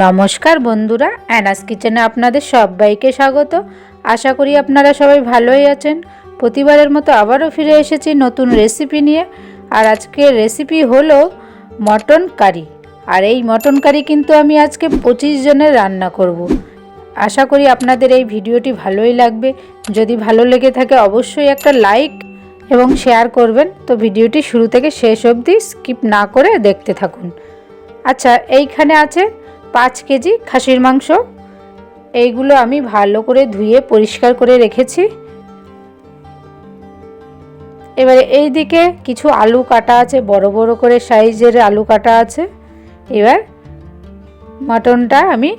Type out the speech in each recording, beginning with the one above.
নমস্কার বন্ধুরা, অ্যানাস কিচেনে আপনাদের সবাইকে স্বাগত। আশা করি আপনারা সবাই ভালোই আছেন। প্রতিবারের মতো আবারও ফিরে এসেছি নতুন রেসিপি নিয়ে। আর আজকের রেসিপি হলো মটন কারি। আর এই মটন কারি কিন্তু আমি আজকে পঁচিশ জনের রান্না করব। আশা করি আপনাদের এই ভিডিওটি ভালোই লাগবে। যদি ভালো লেগে থাকে অবশ্যই একটা লাইক এবং শেয়ার করবেন। তো ভিডিওটি শুরু থেকে শেষ অবধি স্কিপ না করে দেখতে থাকুন। আচ্ছা এইখানে আছে পাঁচ কেজি খাসির মাংস। এইগুলো আমি ভালো করে ধুয়ে পরিষ্কার করে রেখেছি। এবারে এই দিকে কিছু আলু কাটা আছে, বড় বড় করে সাইজের আলু কাটা আছে। এবার মাটনটা আমি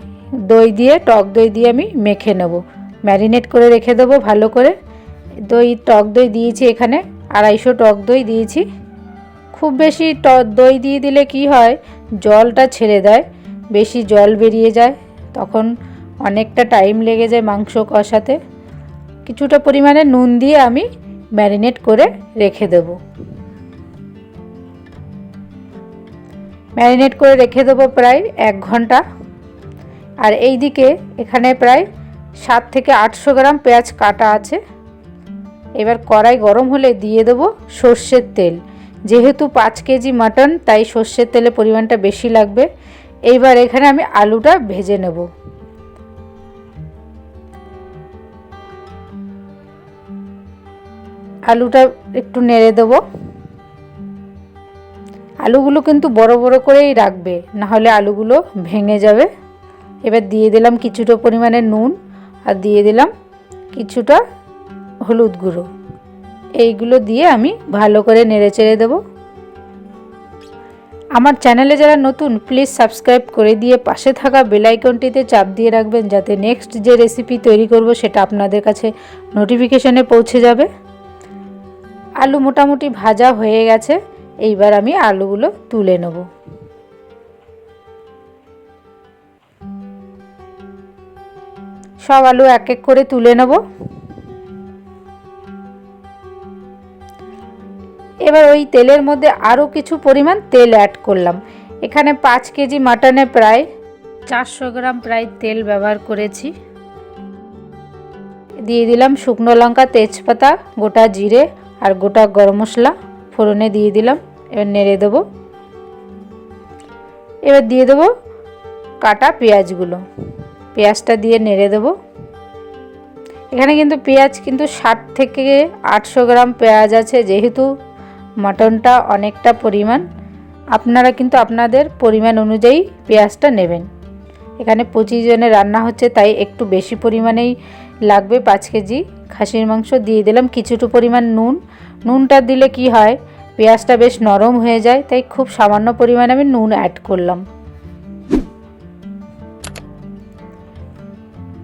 দই দিয়ে, টক দই দিয়ে আমি মেখে নেব। ম্যারিনেট করে রেখে দেবো ভালো করে। দই, টক দই দিয়েছি এখানে, আড়াইশো টক দই দিয়েছি। খুব বেশি দই দিয়ে দিলে কি হয়, জলটা ছেড়ে দেয়। বেশি জল বেরিয়ে যায়, তখন অনেকটা টাইম লেগে যায় মাংস কষাতে। কিছুটা পরিমাণে নুন দিয়ে আমি ম্যারিনেট করে রেখে দেব। ম্যারিনেট করে রেখে দেবো প্রায় এক ঘণ্টা। আর এই দিকে এখানে প্রায় সাত থেকে আটশো গ্রাম পেঁয়াজ কাটা আছে। এবার কড়াই গরম হলে দিয়ে দেবো সর্ষের তেল। যেহেতু পাঁচ কেজি মাটন, তাই সর্ষের তেলের পরিমাণটা বেশি লাগবে। এইবার এখানে আমি আলুটা ভেজে নেব। আলুটা একটু নেড়ে দেব। আলুগুলো কিন্তু বড় বড় করেই রাখবে, না হলে আলুগুলো ভেঙে যাবে। এবার দিয়ে দিলাম কিছুটা পরিমাণে নুন আর দিয়ে দিলাম কিছুটা হলুদ গুঁড়ো। এইগুলো দিয়ে আমি ভালো করে নেড়ে চেড়ে দেবো। আমার চ্যানেলে যারা নতুন প্লিজ সাবস্ক্রাইব করে দিয়ে পাশে থাকা বেলাইকনটিতে চাপ দিয়ে রাখবেন যাতে নেক্সট যে রেসিপি তৈরি করব সেটা আপনাদের কাছে নোটিফিকেশানে পৌঁছে যাবে। আলু মোটামুটি ভাজা হয়ে গেছে, এইবার আমি আলুগুলো তুলে নেব। সব আলু এক এক করে তুলে নেব। এবার ওই তেলের মধ্যে আরও কিছু পরিমাণ তেল অ্যাড করলাম। এখানে পাঁচ কেজি মাটনে প্রায় চারশো গ্রাম প্রায় তেল ব্যবহার করেছি। দিয়ে দিলাম শুকনো লঙ্কা, তেজপাতা, গোটা জিরে আর গোটা গরম মশলা। ফোড়নে দিয়ে দিলাম, এবার নেড়ে দেবো। এবার দিয়ে দেবো কাটা পেঁয়াজগুলো। পেঁয়াজটা দিয়ে নেড়ে দেবো। এখানে কিন্তু পেঁয়াজ কিন্তু ষাট থেকে আটশো গ্রাম পেঁয়াজ আছে, যেহেতু মাটনটা অনেকটা পরিমাণ। আপনারা কিন্তু আপনাদের পরিমাণ অনুযায়ী পেঁয়াজটা নেবেন। এখানে পঁচিশ জনের রান্না হচ্ছে, তাই একটু বেশি পরিমাণেই লাগবে পাঁচ কেজি। খাসির মাংস দিয়ে দিলাম কিছুটা পরিমাণ নুন। নুনটা দিলে কি হয়, পেঁয়াজটা বেশ নরম হয়ে যায়, তাই খুব সামান্য পরিমাণে আমি নুন অ্যাড করলাম।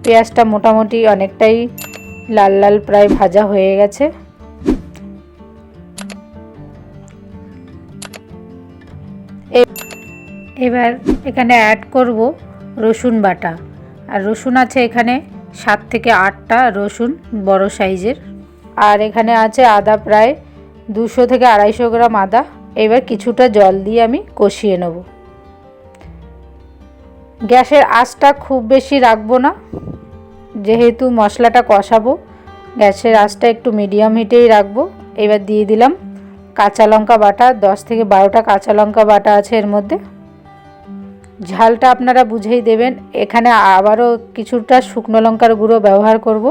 পেঁয়াজটা মোটামুটি অনেকটাই লাল লাল প্রায় ভাজা হয়ে গেছে। এবার এখানে অ্যাড করব রসুন বাটা। আর রসুন আছে এখানে সাত থেকে আটটা রসুন বড় সাইজের। আর এখানে আছে আদা প্রায় দুশো থেকে আড়াইশো গ্রাম আদা। এবার কিছুটা জল দিয়ে আমি কষিয়ে নেব। গ্যাসের আঁচটা খুব বেশি রাখব না। যেহেতু মশলাটা কষাবো, গ্যাসের আঁচটা একটু মিডিয়াম হিটেই রাখব। এবার দিয়ে দিলাম কাঁচা লঙ্কা বাটা, দশ থেকে বারোটা কাঁচা লঙ্কা বাটা আছে এর মধ্যে। ঝালটা আপনারা বুঝেই দেবেন। এখানে আবারও কিছুটা শুকনো লঙ্কার গুঁড়ো ব্যবহার করব।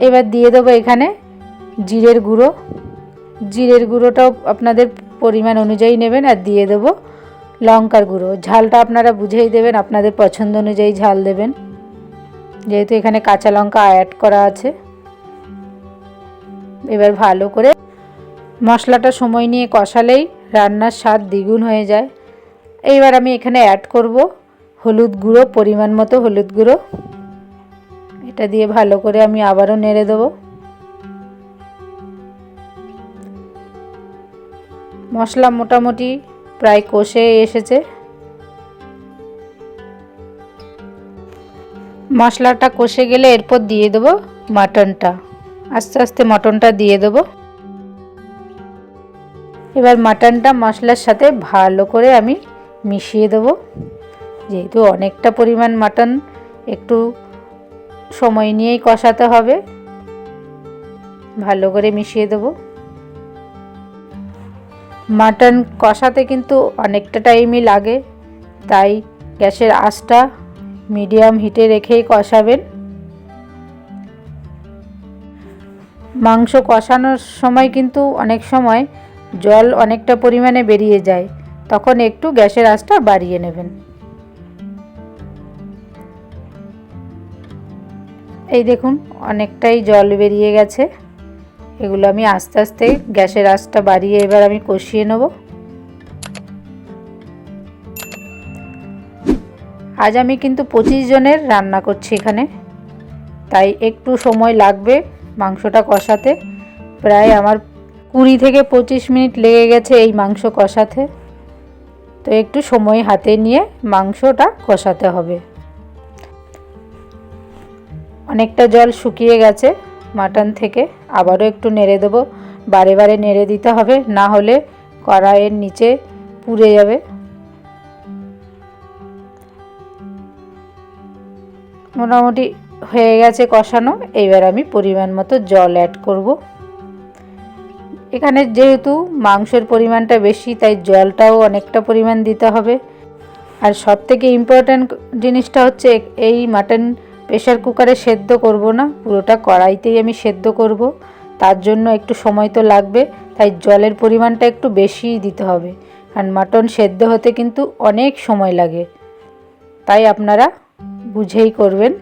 এবার দিয়ে দেবো এখানে জিরের গুঁড়ো। জিরের গুঁড়োটাও আপনাদের পরিমাণ অনুযায়ী নেবেন আর দিয়ে দেবো লঙ্কার গুঁড়ো। ঝালটা আপনারা বুঝেই দেবেন, আপনাদের পছন্দ অনুযায়ী ঝাল দেবেন। যেহেতু এখানে কাঁচা লঙ্কা অ্যাড করা আছে। এবার ভালো করে মশলাটা সময় নিয়ে কষালেই রান্নার স্বাদ দ্বিগুণ হয়ে যায়। এইবার আমি এখানে অ্যাড করব হলুদ গুঁড়ো, পরিমাণ মতো হলুদ গুঁড়ো। এটা দিয়ে ভালো করে আমি আবারও নেড়ে দেবো। মশলা মোটামুটি প্রায় কষে এসেছে। মশলাটা কষে গেলে এরপর দিয়ে দেবো মাটনটা। আস্তে আস্তে মটনটা দিয়ে দেবো। এবার মাটনটা মশলার সাথে ভালো করে আমি মিশিয়ে দেবো। যেহেতু অনেকটা পরিমাণ মাটন একটু সময় নিয়েই কষাতে হবে। ভালো করে মিশিয়ে দেবো। মাটন কষাতে কিন্তু অনেকটা টাইমই লাগে, তাই গ্যাসের আঁচটা মিডিয়াম হিটে রেখেই কষাবেন। মাংস কষানোর সময় কিন্তু অনেক সময় জল অনেকটা পরিমাণে বেরিয়ে যায় তখন একটু গ্যাসের আঁচটা বাড়িয়ে নেবেন। এই দেখুন, অনেকটাই জল বেরিয়ে গেছে। এগুলো আমি আস্তে আস্তে গ্যাসের আঁচটা বাড়িয়ে এবার আমি কষিয়ে নেব। আজ আমি কিন্তু পঁচিশ জনের রান্না করছি এখানে। তাই একটু সময় লাগবে মাংসটা কষাতে। প্রায় আমার কুড়ি থেকে পঁচিশ মিনিট লেগে গেছে এই মাংস কষাতে। তো একটু সময় হাতে নিয়ে মাংসটা কষাতে হবে। অনেকটা জল শুকিয়ে গেছে মাটন থেকে, আবারও একটু নেড়ে দেবো। বারে বারে নেড়ে দিতে হবে, না হলে কড়াইয়ের নিচে পুড়ে যাবে। মোটামুটি হয়ে গেছে কষানো, এইবার আমি পরিমাণ মতো জল অ্যাড করব। এখানে যেহেতু মাংসের পরিমাণটা বেশি, তাই জলটাও অনেকটা পরিমাণ দিতে হবে। আর সব থেকে ইম্পর্ট্যান্ট জিনিসটা হচ্ছে এই মাটন প্রেশার কুকারে সেদ্ধ করব না, পুরোটা কড়াইতেই আমি সেদ্ধ করব। তার জন্য একটু সময় তো লাগবে, তাই জলের পরিমাণটা একটু বেশিই দিতে হবে। কারণ মাটন সেদ্ধ হতে কিন্তু অনেক সময় লাগে। তাই আপনারা বুঝেই করবেন।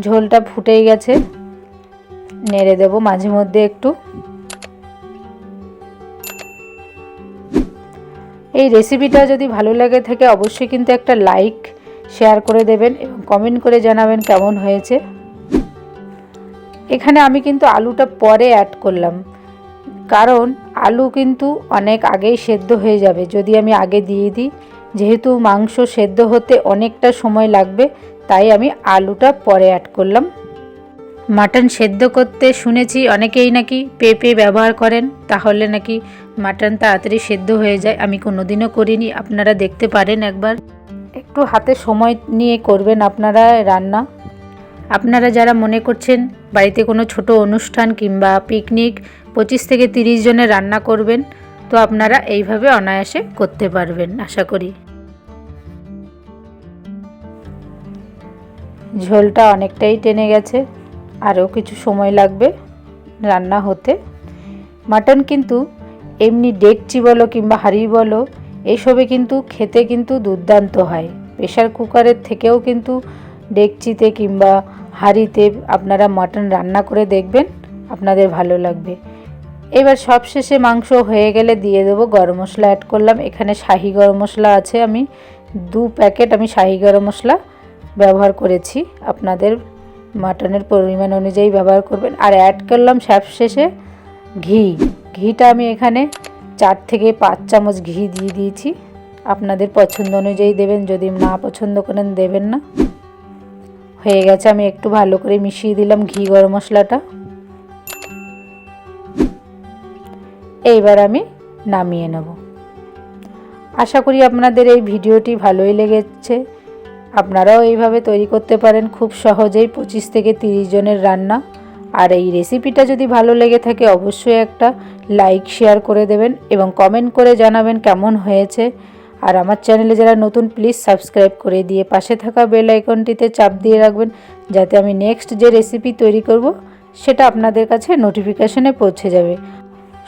ঝোলটা ফুটেই গেছে, নেড়ে দেব মাঝে মধ্যে একটু। এই রেসিপিটা যদি ভালো লাগে থাকে, অবশ্যই কিন্তু একটা লাইক শেয়ার করে দেবেন এবং কমেন্ট করে জানাবেন কেমন হয়েছে। এখানে আমি কিন্তু আলুটা পরে অ্যাড করলাম। কারণ আলু কিন্তু অনেক আগেই সেদ্ধ হয়ে যাবে। যদি আমি আগে দিয়ে দিই, যেহেতু মাংস সেদ্ধ হতে অনেকটা সময় লাগবে, তাই আমি আলুটা পরে অ্যাড করলাম। মাটন সেদ্ধ করতে শুনেছি অনেকেই নাকি পেঁপে ব্যবহার করেন, তাহলে নাকি মাটন তাড়াতাড়ি সেদ্ধ হয়ে যায়। আমি কোনোদিনও করিনি, আপনারা দেখতে পারেন একবার। একটু হাতে সময় নিয়ে করবেন আপনারা রান্না। আপনারা যারা মনে করছেন বাড়িতে কোনো ছোট অনুষ্ঠান কিংবা পিকনিক পঁচিশ থেকে তিরিশ জনের রান্না করবেন, তো আপনারা এইভাবে অনায়াসে করতে পারবেন, আশা করি। ঝোলটা অনেকটাই টেনে গেছে। আরও কিছু সময় লাগবে রান্না হতে। মাটন কিন্তু এমনি ডেকচি বলো কিংবা হাঁড়ি বলো, এসবে কিন্তু খেতে কিন্তু দুর্দান্ত হয়। প্রেশার কুকারের থেকেও কিন্তু ডেকচিতে কিংবা হাঁড়িতে আপনারা মাটন রান্না করে দেখবেন, আপনাদের ভালো লাগবে। এবার সব শেষে মাংস হয়ে গেলে দিয়ে দেবো গরম মশলা অ্যাড করলাম। এখানে শাহি গরম মশলা আছে, আমি দু প্যাকেট আমি শাহি গরম মশলা ব্যবহার করেছি। আপনাদের মাটনের পরিমাণ অনুযায়ী ব্যবহার করবেন। আর অ্যাড করলাম সব শেষে ঘি। ঘিটা আমি এখানে চার থেকে পাঁচ চামচ ঘি দিয়ে দিয়েছি। আপনাদের পছন্দ অনুযায়ী দেবেন, যদি না পছন্দ করেন দেবেন না। হয়ে গেছে, আমি একটু ভালো করে মিশিয়ে দিলাম ঘি গরম মশলাটা। এইবার আমি নামিয়ে নেব। আশা করি আপনাদের এই ভিডিওটি ভালোই লেগেছে। আপনারাও এইভাবে তৈরি করতে পারেন খুব সহজেই পঁচিশ থেকে তিরিশ জনের রান্না। আর এই রেসিপিটা যদি ভালো লেগে থাকে অবশ্যই একটা লাইক শেয়ার করে দেবেন এবং কমেন্ট করে জানাবেন কেমন হয়েছে। আর আমার চ্যানেলে যারা নতুন প্লিজ সাবস্ক্রাইব করে দিয়ে পাশে থাকা বেল আইকনটিতে চাপ দিয়ে রাখবেন যাতে আমি নেক্সট যে রেসিপি তৈরি করব, সেটা আপনাদের কাছে নোটিফিকেশনে পৌঁছে যাবে।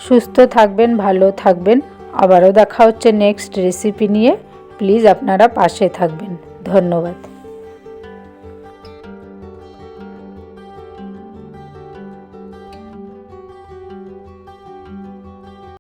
সুস্থ থাকবেন, ভালো থাকবেন। আবারও দেখা হচ্ছে নেক্সট রেসিপি নিয়ে। প্লিজ আপনারা পাশে থাকবেন। ধন্যবাদ।